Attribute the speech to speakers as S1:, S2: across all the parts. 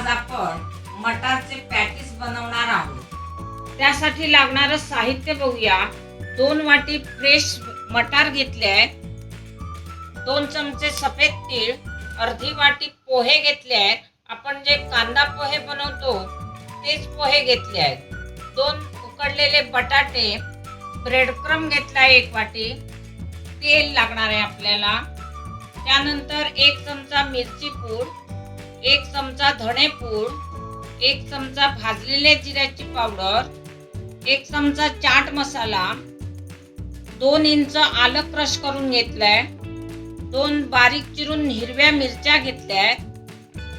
S1: आज आपण मटारचे पॅटीस बनवणार आहोत. त्यासाठी लागणार साहित्य बघूया. दोन वाटी फ्रेश मटार घेतले आहेत. दोन चमचे सफेद तीळ अर्धी वाटी पोहे घेतले आहेत. आपण जे कांदा पोहे बनवतो तेच पोहे घेतले आहेत. दोन उकडलेले बटाटे ब्रेडक्रम घेतला आहे एक वाटी. तेल लागणार आहे आपल्याला. त्यानंतर एक चमचा मिरची पूड एक चमचा धणे पूड एक चमचा भाजलेल्या जिऱ्याची पावडर एक चमचा चाट मसाला दोन इंच आलं क्रश करून घेतलंय दोन बारीक चिरून हिरव्या मिरच्या घेतल्या आहेत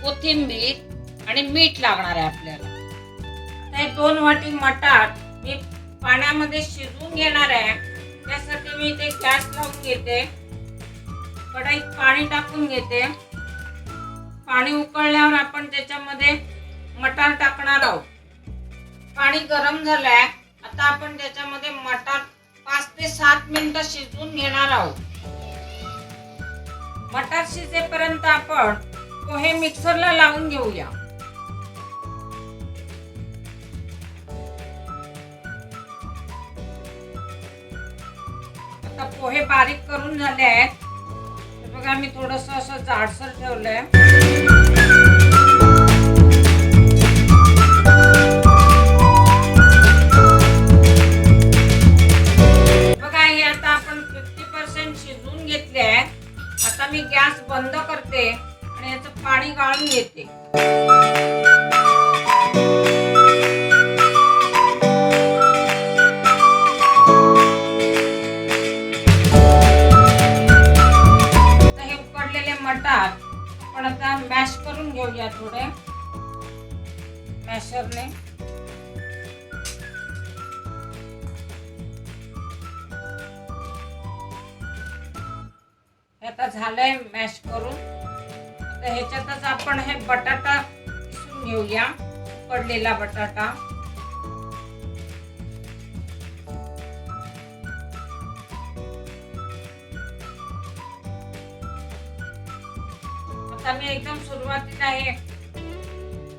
S1: कोथिंबीर आणि मीठ लागणार आहे आपल्याला. ते दोन वाटी मटार मी पाण्यामध्ये शिजवून घेणार आहे. त्यासाठी मी ते गॅस लावून घेते. कढईत पाणी टाकून घेते. पाणी उकळल्यावर आपण त्याच्यामध्ये मटार टाकणार आहोत. पाणी गरम झालंय आता आपण त्याच्यामध्ये मटार पाच ते सात मिनिटं शिजवून घेणार आहोत. मटार शिजेपर्यंत आपण पोहे मिक्सरला लावून घेऊया. आता पोहे बारीक करून झाले आहेत. बघा मी थोडस असं जाडसर ठेवलंय. बघा हे आता आपण फिफ्टी पर्सेंट शिजवून घेतले आहे आता मी गॅस बंद करते आणि याचं पाणी गाळून घेते. आपण आता मॅश करून घेऊया थोडे. मॅशरने आता झालंय मॅश करून. आता ह्याच्यातच आपण हे बटाटा किसून घेऊया. पडलेला बटाटा. आता मी एकदम सुरुवातीला हे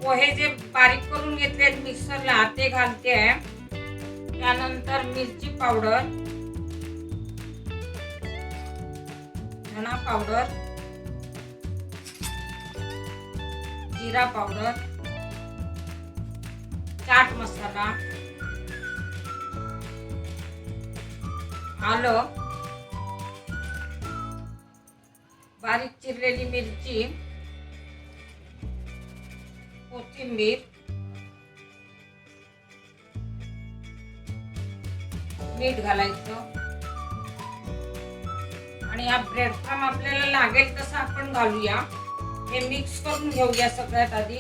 S1: पोहे जे बारीक करून घेतले मिक्सरला ते घालते. आहे त्यानंतर मिरची पावडर धना पावडर जिरा पावडर चाट मसाला आलं. बारीक चिरलेली मिरची कोथिंबीर मीठ घालायचं. आणि हा ब्रेडक्रम आपल्याला लागेल तसं आपण घालूया. हे मिक्स करून घेऊया सगळ्यात आधी.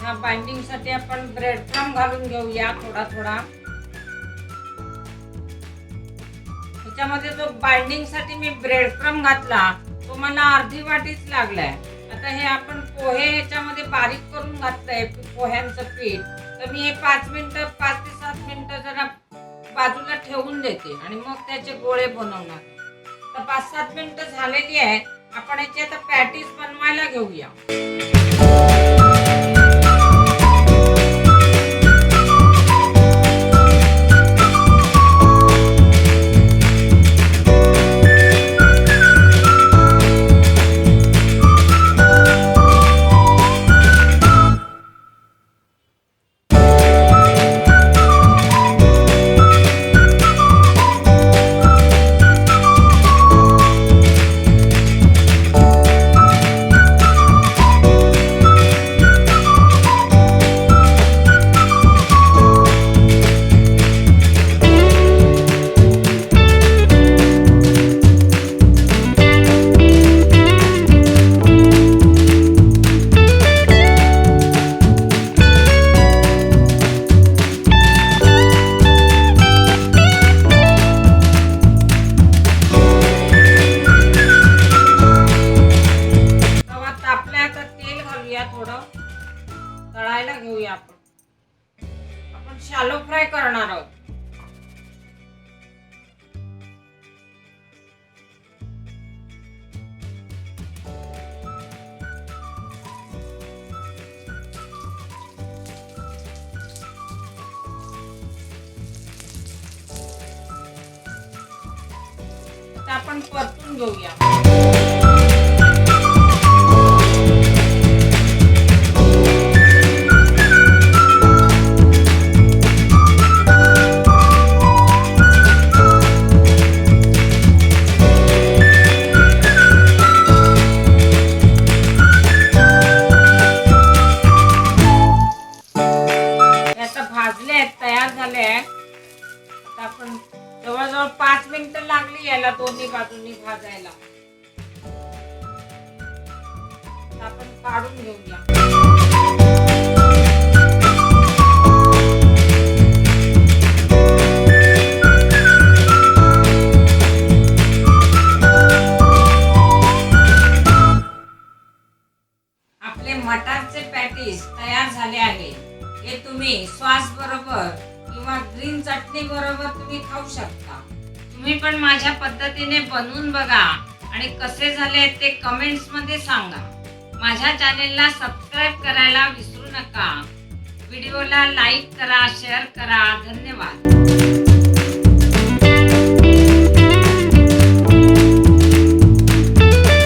S1: हा बाइंडिंगसाठी आपण ब्रेडक्रम घालून घेऊया थोडा थोडा त्याच्यामध्ये जो बाइंडिंगसाठी मी ब्रेड क्रम घातला तो मला अर्धी वाटीच लागलाय. आता हे आपण पोहे ह्याच्यामध्ये बारीक करून घातलंय पोह्यांचं पीठ. तर मी हे पाच मिनिटं पाच ते सात मिनिटं जरा बाजूला ठेवून देते आणि मग त्याचे गोळे बनवणार. तर पाच सात मिनिटं झालेली आहेत. आपण याची आता पॅटीस बनवायला घेऊया. तळायला घेऊया आपण. आपण शालो फ्राय करणार आहोत. आपण परतून घेऊया. आपण जवळजवळ पाच मिनिट लागली याला दोन्ही बाजूनी भाजायला. आपण काढून घेऊया. आपले मटारचे पॅटीस तयार झाले आहे हे तुम्ही सॉस बरोबर किंवा ग्रीन चटणी बरोबर तुम्ही खाऊ शकता. तुम्ही पण माझ्या पद्धतीने बनवून बघा आणि कसे झाले ते कमेंट्समध्ये सांगा. माझ्या चॅनेलला सबस्क्राईब करायला विसरू नका. व्हिडिओला लाईक करा शेअर करा. धन्यवाद.